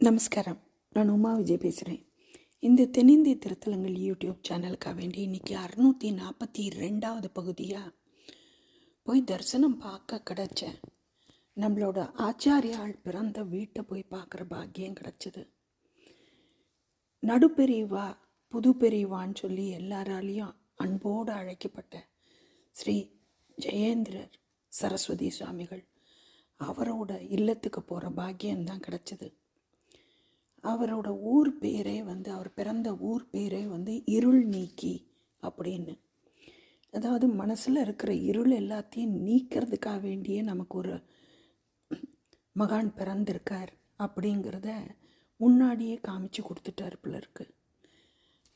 நமஸ்காரம். நான் உமா விஜய் பேசுகிறேன் இந்த தென்னிந்திய திருத்தலங்கள் யூடியூப் சேனலுக்காக வேண்டி இன்றைக்கி அறுநூற்றி நாற்பத்தி ரெண்டாவது பகுதியாக போய் தரிசனம் பார்க்க கிடச்ச நம்மளோட ஆச்சாரியாள் பிறந்த வீட்டை போய் பார்க்குற பாக்கியம் கிடச்சிது. நடுப்பெரியவா புது பெரியவான்னு சொல்லி எல்லாராலையும் அன்போடு அழைக்கப்பட்ட ஸ்ரீ ஜெயேந்திரர் சரஸ்வதி சுவாமிகள் அவரோட இல்லத்துக்கு போகிற பாக்கியம்தான் கிடச்சிது. அவரோட ஊர் பேரே வந்து அவர் பிறந்த ஊர் பேரே வந்து இருள் நீக்கி அப்படின்னு. அதாவது மனசில் இருக்கிற இருள் எல்லாத்தையும் நீக்கிறதுக்காக வேண்டியே நமக்கு ஒரு மகான் பிறந்திருக்கார் அப்படிங்கிறத முன்னாடியே காமிச்சு கொடுத்துட்டார் பிள்ளருக்கு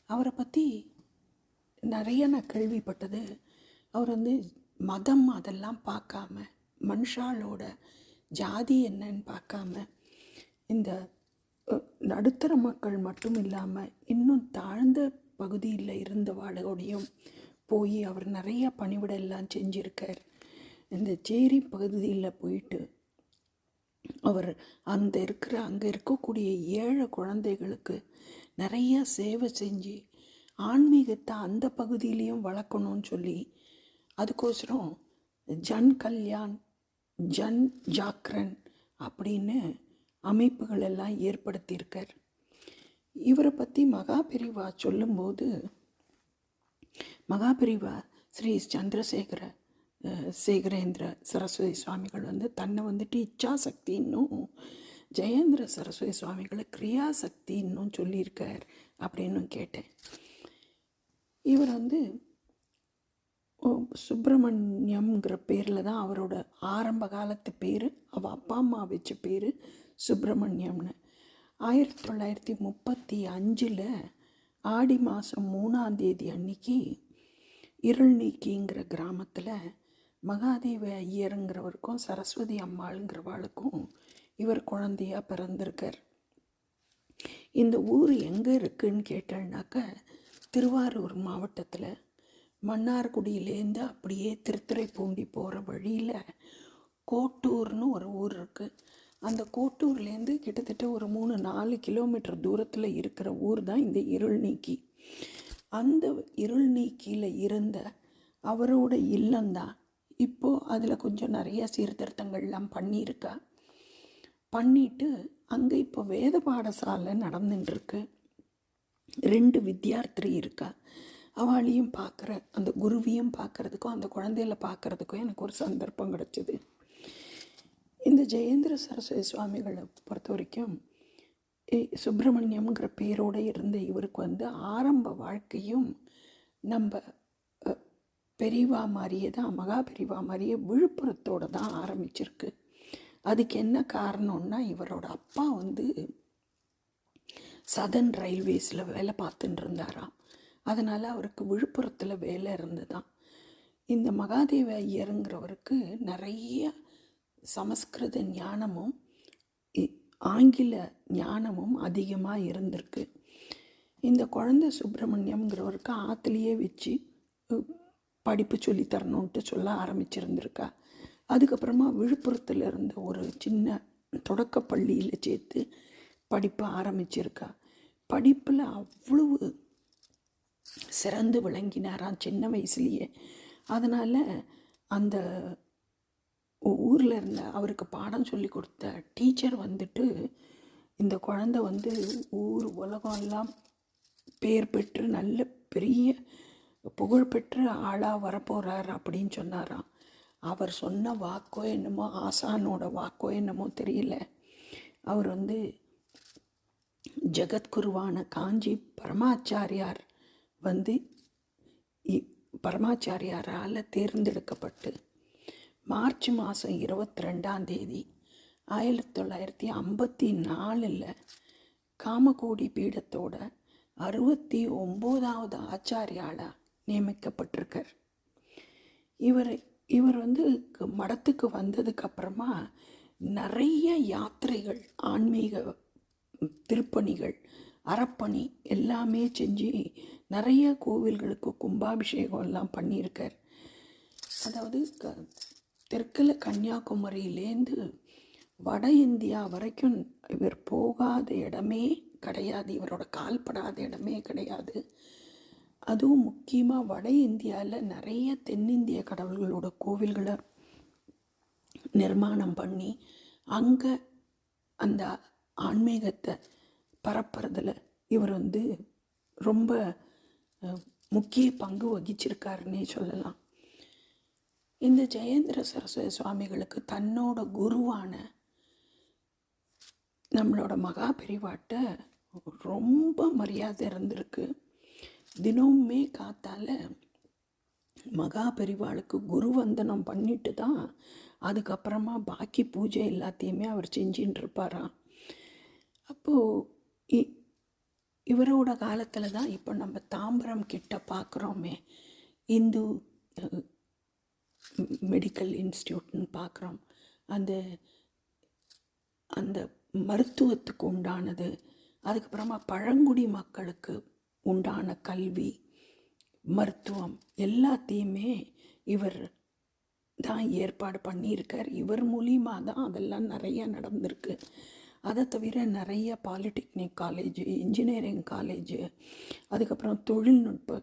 அவரை பற்றி நிறைய நான் கேள்விப்பட்டது. அவர் வந்து மதம் அதெல்லாம் பார்க்காம மனுஷாலோட ஜாதி என்னன்னு பார்க்காம இந்த நடுத்தர மக்கள் மட்டும் இல்லாமல் இன்னும் தாழ்ந்த பகுதியில் இருந்தவாளோடையும் போய் அவர் நிறைய பணிவிடெல்லாம் செஞ்சுருக்கார். செஞ்சிருக்கார் இந்த சேரி பகுதியில் போயிட்டு அவர் அந்த இருக்கிற அங்கே இருக்கக்கூடிய ஏழை குழந்தைகளுக்கு நிறைய சேவை செஞ்சு ஆன்மீகத்தை அந்த பகுதியிலையும் வளர்க்கணும்னு சொல்லி அதுக்கோசரம் ஜன் கல்யாண் ஜன் ஜாக்ரன் அப்படின்னு அமைப்புகள் எல்லாம் ஏற்படுத்தியிருக்கார். இவரை பற்றி மகாபிரிவா சொல்லும்போது மகாபிரிவா ஸ்ரீ சந்திரசேகர சேகரேந்திர சரஸ்வதி சுவாமிகள் வந்து தன்னை வந்துட்டு இச்சாசக்தின்னும் ஜெயேந்திர சரஸ்வதி சுவாமிகளை கிரியாசக்தின்னும் சொல்லியிருக்கார் அப்படின்னு கேட்டேன். இவர் வந்து சுப்பிரமணியம்ங்கிற பேரில் தான் அவரோட ஆரம்ப காலத்து பேர் அவள் அப்பா அம்மா வச்ச பேர் சுப்பிரமணியம்னு. ஆயிரத்தி தொள்ளாயிரத்தி முப்பத்தி அஞ்சில் ஆடி மாதம் மூணாம் தேதி அன்னைக்கு இருள்நீக்கிங்கிற கிராமத்தில் மகாதேவ ஐயருங்கிறவருக்கும் சரஸ்வதி அம்மாளுங்கிறவாளுக்கும் இவர் குழந்தையா பிறந்திருக்கார். இந்த ஊர் எங்கே இருக்குன்னு கேட்டேன்னாக்க திருவாரூர் மாவட்டத்தில் மன்னார்குடியிலேருந்து அப்படியே திருத்துறைப்பூண்டி போகிற வழியில் கோட்டூர்னு ஒரு ஊர் இருக்குது அந்த கோட்டூர்லேருந்து கிட்டத்தட்ட ஒரு மூணு நாலு கிலோமீட்டர் தூரத்தில் இருக்கிற ஊர் தான் இந்த இருள் நீக்கி. அந்த இருள் நீக்கியில் இருந்த அவரோட இல்லம்தான். இப்போது அதில் கொஞ்சம் நிறைய சீர்திருத்தங்கள்லாம் பண்ணியிருக்கா. பண்ணிட்டு அங்கே இப்போ வேத பாடசாலை நடந்துட்டுருக்கு ரெண்டு வித்யார்த்தி இருக்கா. அவளையும் பார்க்குற அந்த குருவியும் பார்க்குறதுக்கும் அந்த குழந்தையில பார்க்குறதுக்கும் எனக்கு ஒரு சந்தர்ப்பம் கிடச்சிது. இந்த ஜெயேந்திர சரஸ்வதி சுவாமிகளை பொறுத்த வரைக்கும் சுப்பிரமணியம்ங்கிற பேரோடு இருந்த இவருக்கு வந்து ஆரம்ப வாழ்க்கையும் நம்ம பெரியவா மாதிரியே தான் மகா பெரியவா மாதிரியே விழுப்புரத்தோட தான் ஆரம்பிச்சிருக்கு. அதுக்கு என்ன காரணம்னா இவரோட அப்பா வந்து சதன் ரயில்வேஸில் வேலை பார்த்துட்டு இருந்தாராம். அதனால் அவருக்கு விழுப்புரத்தில் வேலை இருந்ததுதான் இந்த மகாதேவ ஐயருங்கிறவருக்கு நிறைய சமஸ்கிருத ஞானமும் இ- ஆங்கில ஞானமும் அதிகமாக இருந்திருக்கு. இந்த குழந்தை சுப்பிரமணியம்ங்கிறவருக்கு ஆற்றுலையே வச்சு படிப்பு சொல்லி தரணுன்ட்டு சொல்ல ஆரம்பிச்சிருந்திருக்கா. அதுக்கப்புறமா விழுப்புரத்தில் இருந்த ஒரு சின்ன தொடக்க பள்ளியில் சேர்த்து படிப்பை ஆரம்பிச்சிருக்கா. படிப்பில் அவ்வளவு சிறந்து விளங்கினாராம் சின்ன வயசுலேயே. அதனால் அந்த ஊரில் இருந்த அவருக்கு பாடம் சொல்லி கொடுத்த டீச்சர் வந்துட்டு இந்த குழந்தை வந்து ஊர் உலகம் எல்லாம் பேர் பெற்று நல்ல பெரிய புகழ்பெற்ற ஆளாக வரப்போகிறார் அப்படின்னு சொன்னாராம். அவர் சொன்ன வாக்கோ என்னமோ ஆசானோட வாக்கோ என்னமோ தெரியல. அவர் வந்து ஜெகத்குருவான காஞ்சி பரமாச்சாரியார் வந்து இ- பரமாச்சாரியாரால் தேர்ந்தெடுக்கப்பட்டு மார்ச் மாதம் இருபத்தி ரெண்டாம் தேதி ஆயிரத்தி தொள்ளாயிரத்தி ஐம்பத்தி நாலில் காமகோடி பீடத்தோட அறுபத்தி ஒம்போதாவது ஆச்சாரியாளாக நியமிக்கப்பட்டிருக்கார். இவர் இவர் வந்து மடத்துக்கு வந்ததுக்கப்புறமா நிறைய யாத்திரைகள் ஆன்மீக திருப்பணிகள் அறப்பணி எல்லாமே செஞ்சு நிறைய கோவில்களுக்கு கும்பாபிஷேகம் எல்லாம் பண்ணியிருக்கார். அதாவது க தெற்கில் கன்னியாகுமரியிலேருந்து வட இந்தியா வரைக்கும் இவர் போகாத இடமே கிடையாது. இவரோட கால்படாத இடமே கிடையாது. அதுவும் முக்கியமாக வட இந்தியாவில் நிறைய தென்னிந்திய கடவுள்களோட கோவில்களை நிர்மாணம் பண்ணி அங்கே அந்த ஆன்மீகத்தை பரப்புறதில் இவர் வந்து ரொம்ப முக்கிய பங்கு வகிச்சிருக்காருன்னே சொல்லலாம். இந்த ஜெயேந்திர சரஸ்வதி சுவாமிகளுக்கு தன்னோட குருவான நம்மளோட மகா பெரிவாட்ட ரொம்ப மரியாதை இருந்திருக்கு. தினமுமே காத்தால மகா பெரிவாளுக்கு குரு வந்தனம் பண்ணிட்டு தான் அதுக்கப்புறமா பாக்கி பூஜை எல்லாத்தையுமே அவர் செஞ்சின்னு இருப்பாராம் அப்போது இவரோட காலத்தில் தான் இப்போ நம்ம தாம்பரம் கிட்ட பார்க்குறோமே இந்து மெடிக்கல் இன்ஸ்டியூட்னு பார்க்குறோம் அந்த அந்த மருத்துவத்துக்கு உண்டானது அதுக்கப்புறமா பழங்குடி மக்களுக்கு உண்டான கல்வி மருத்துவம் எல்லாத்தையுமே இவர் தான் ஏற்பாடு பண்ணியிருக்கார். இவர் மூலியமாக தான் அதெல்லாம் நிறைய நடந்திருக்கு. அதை தவிர நிறைய பாலிடெக்னிக் காலேஜு இன்ஜினியரிங் காலேஜு அதுக்கப்புறம் தொழில்நுட்ப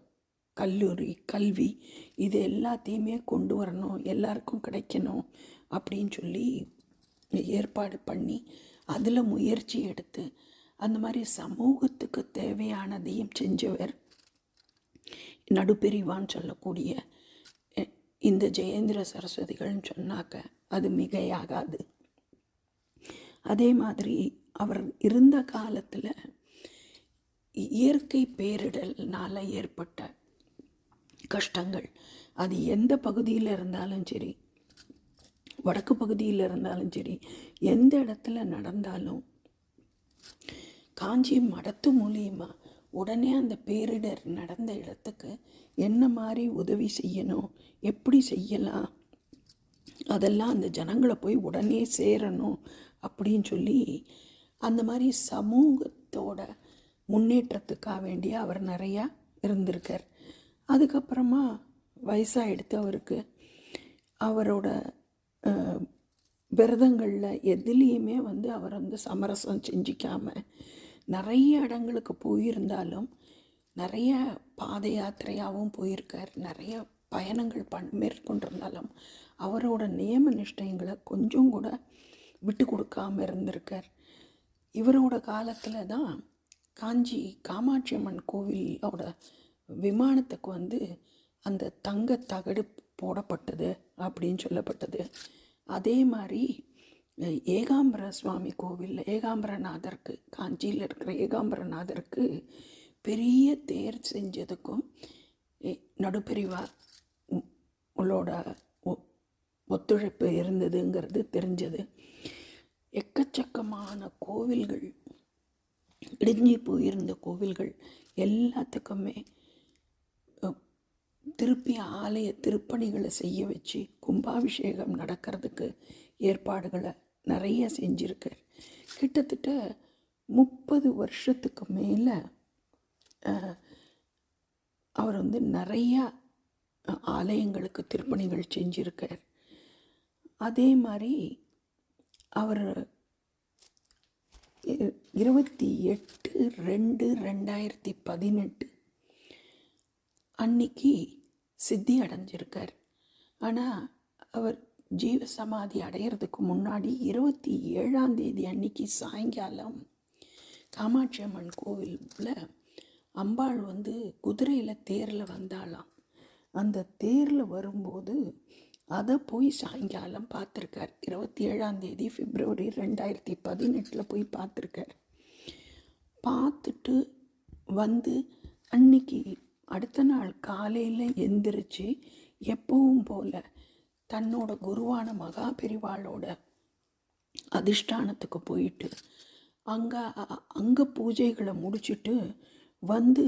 கல்லூரி கல்வி இது எல்லாத்தையுமே கொண்டு வரணும் எல்லாருக்கும் கிடைக்கணும் அப்படின்னு சொல்லி ஏற்பாடு பண்ணி அதில் முயற்சி எடுத்து அந்த மாதிரி சமூகத்துக்கு தேவையானதையும் செஞ்சவர் நடுப்பிரிவான்னு சொல்லக்கூடிய இந்த ஜெயேந்திர சரஸ்வதிகள்னு சொன்னாக்க அது மிகையாகாது. அதே மாதிரி அவர் இருந்த காலத்தில் இயற்கை பேரிடல்னால் ஏற்பட்ட கஷ்டங்கள். அது எந்த பகுதியில் இருந்தாலும் சரி வடக்கு பகுதியில் இருந்தாலும் சரி எந்த இடத்துல நடந்தாலும் காஞ்சி மடத்து மூலியமாக உடனே அந்த பேரிடர் நடந்த இடத்துக்கு என்ன மாதிரி உதவி செய்யணும் எப்படி செய்யலாம் அதெல்லாம் அந்த ஜனங்களை போய் உடனே சேரணும் அப்படின்னு சொல்லி அந்த மாதிரி சமூகத்தோட முன்னேற்றத்துக்காக வேண்டிய அவர் நிறையா இருந்திருக்கார். அதுக்கப்புறமா வயசாகிடுத்து அவருக்கு அவரோட விரதங்களில் எதுலேயுமே வந்து அவர் வந்து சமரசம் செஞ்சிக்காமல் நிறைய இடங்களுக்கு போயிருந்தாலும் நிறைய பாத யாத்திரையாகவும் போயிருக்கார். நிறைய பயணங்கள் பண் மேற்கொண்டிருந்தாலும் அவரோட நியம நிஷ்டயங்களை கொஞ்சம் கூட விட்டு கொடுக்காமல் இருந்திருக்கார். இவரோட காலத்தில் தான் காஞ்சி காமாட்சி அம்மன் கோவிலோட விமானத்துக்கு வந்து அந்த தங்க தகடு போடப்பட்டது அப்படின்னு சொல்லப்பட்டது. அதே மாதிரி ஏகாம்பர சுவாமி கோவில் ஏகாம்பரநாதருக்கு காஞ்சியில் இருக்கிற ஏகாம்பரநாதருக்கு பெரிய தேர் செஞ்சதுக்கும் எ- நடுப்பிரிவா ஒத்துழைப்பு இருந்ததுங்கிறது தெரிஞ்சது. எக்கச்சக்கமான கோவில்கள் இடிஞ்சு போயிருந்த கோவில்கள் எல்லாத்துக்குமே திருப்பி ஆலய திருப்பணிகளை செய்ய வச்சு கும்பாபிஷேகம் நடக்கிறதுக்கு ஏற்பாடுகளை நிறைய செஞ்சுருக்கார் கிட்டத்தட்ட முப்பது வருஷத்துக்கு மேலே அவர் வந்து நிறையா ஆலயங்களுக்கு திருப்பணிகள் செஞ்சுருக்கார். அதே மாதிரி அவர் இ- இருபத்தி எட்டு ரெண்டு ரெண்டாயிரத்தி பதினெட்டு அன்னைக்கு சித்தி அடைஞ்சிருக்கார். ஆனால் அவர் ஜீவ சமாதி அடையிறதுக்கு முன்னாடி இருபத்தி ஏழாம் தேதி அன்னைக்கு சாயங்காலம் காமாட்சி அம்மன் கோவிலில் அம்பாள் வந்து குதிரையில் தேரில் வந்தாளாம். அந்த தேரில் வரும்போது அதை போய் சாயங்காலம் பார்த்துருக்கார். இருபத்தி ஏழாம் தேதி பிப்ரவரி ரெண்டாயிரத்தி பதினெட்டில் போய் பார்த்துருக்கார். பார்த்துட்டு வந்து அன்னைக்கு அடுத்த நாள் காலையில் எந்திரிச்சு எப்பவும் போல் தன்னோட குருவான மகா பெரிவாளோட அதிஷ்டானத்துக்கு போயிட்டு அங்கே அங்கே பூஜைகளை முடிச்சுட்டு வந்து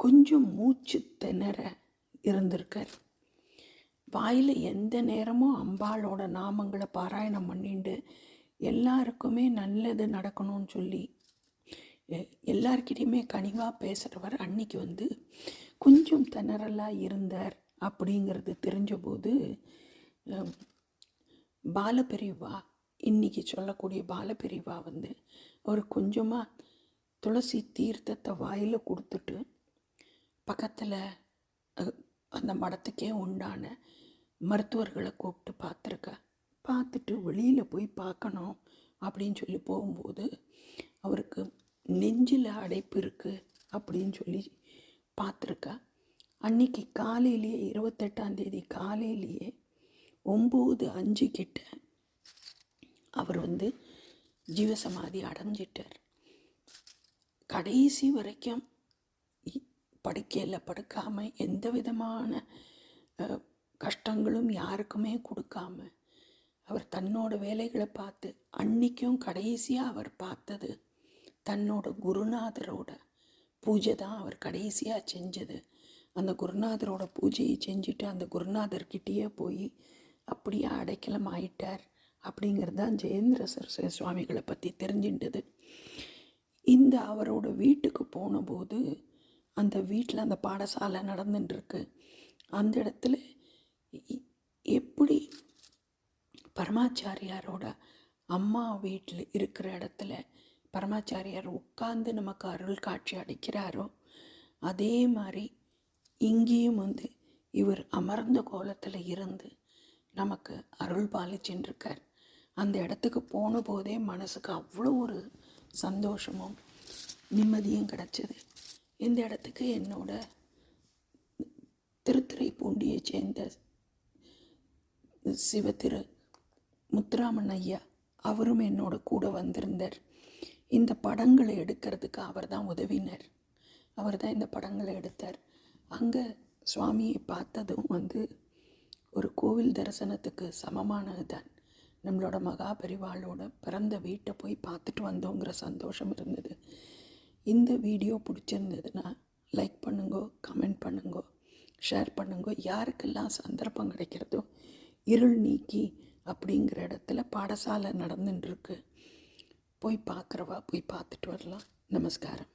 கொஞ்சம் மூச்சு திணற இருந்திருக்கார். வாயில் எந்த நேரமும் அம்பாளோட நாமங்களை பாராயணம் பண்ணிண்டு எல்லாருக்குமே நல்லது நடக்கணும்னு சொல்லி எல்லார்கிட்டையுமே கனிவாக பேசுகிறவர் அன்னைக்கு வந்து கொஞ்சம் திணறலாக இருந்தார் அப்படிங்கிறது தெரிஞ்சபோது அஹ், பாலபெரிவா இன்னைக்கு சொல்லக்கூடிய பாலபிரிவா வந்து ஒரு கொஞ்சமாக துளசி தீர்த்தத்தை வாயில் கொடுத்துட்டு பக்கத்தில் அந்த மடத்துக்கே உண்டான மருத்துவர்களை கூப்பிட்டு பார்த்துருக்கேன் பார்த்துட்டு வெளியில் போய் பார்க்கணும் அப்படின்னு சொல்லி போகும்போது அவருக்கு நெஞ்சில் அடைப்பு இருக்குது அப்படின்னு சொல்லி பார்த்துருக்கா. அன்னைக்கு காலையிலேயே இருபத்தெட்டாந்தேதி காலையிலேயே ஒம்பது அஞ்சு கிட்ட அவர் வந்து ஜீவசமாதி அடைஞ்சிட்டார். கடைசி வரைக்கும் இ- படுக்கையில் படுக்காமல் எந்த விதமான கஷ்டங்களும் யாருக்குமே கொடுக்காம அவர் தன்னோட வேலைகளை பார்த்து அன்னைக்கும் கடைசியாக அவர் பார்த்தது தன்னோட குருநாதரோட பூஜை தான் அவர் கடைசியாக செஞ்சது. அந்த குருநாதரோட பூஜையை செஞ்சுட்டு அந்த குருநாதர்கிட்டயே போய் அப்படியே அடைக்கலம் ஆயிட்டார் அப்படிங்கிறது தான் ஜெயேந்திர சரஸ்வதி சுவாமிகளை பற்றி தெரிஞ்சின்றது இந்த அவரோட வீட்டுக்கு போனபோது அந்த வீட்டில் அந்த பாடசாலை நடந்துட்டுருக்கு அந்த இடத்துல எப்படி பரமாச்சாரியாரோட அம்மா வீட்டில் இருக்கிற இடத்துல பரமாச்சாரியார் உட்கார்ந்து நமக்கு அருள் காட்சி அடிக்கிறாரோ அதே மாதிரி இங்கேயும் வந்து இவர் அமர்ந்த கோலத்தில் இருந்து நமக்கு அருள் பாலிச்சுருக்கார் அந்த இடத்துக்கு போன போதே மனசுக்கு அவ்வளோ ஒரு சந்தோஷமும் நிம்மதியும் கிடச்சிது. இந்த இடத்துக்கு என்னோட திருத்துறைப்பூண்டியை சேர்ந்த சிவத்திரு முத்துராமன் ஐயா அவரும் என்னோட கூட வந்திருந்தார். இந்த படங்களை எடுக்கிறதுக்கு அவர் தான் உதவினர். அவர் தான் இந்த படங்களை எடுத்தார். அங்கே சுவாமியை பார்த்ததும் வந்து ஒரு கோவில் தரிசனத்துக்கு சமமானது தான். நம்மளோட மகாபரிவாளோட பிறந்த வீட்டை போய் பார்த்துட்டு வந்தோங்கிற சந்தோஷம் இருந்தது. இந்த வீடியோ பிடிச்சிருந்ததுன்னா லைக் பண்ணுங்கோ கமெண்ட் பண்ணுங்கோ ஷேர் பண்ணுங்கோ. யாருக்கெல்லாம் சந்தர்ப்பம் கிடைக்கிறதோ இருள் நீக்கி அப்படிங்கிற இடத்துல பாடசாலை நடந்துட்டுருக்கு போய் பார்க்குறவா போய் பார்த்துட்டு வரலாம். நமஸ்காரம்.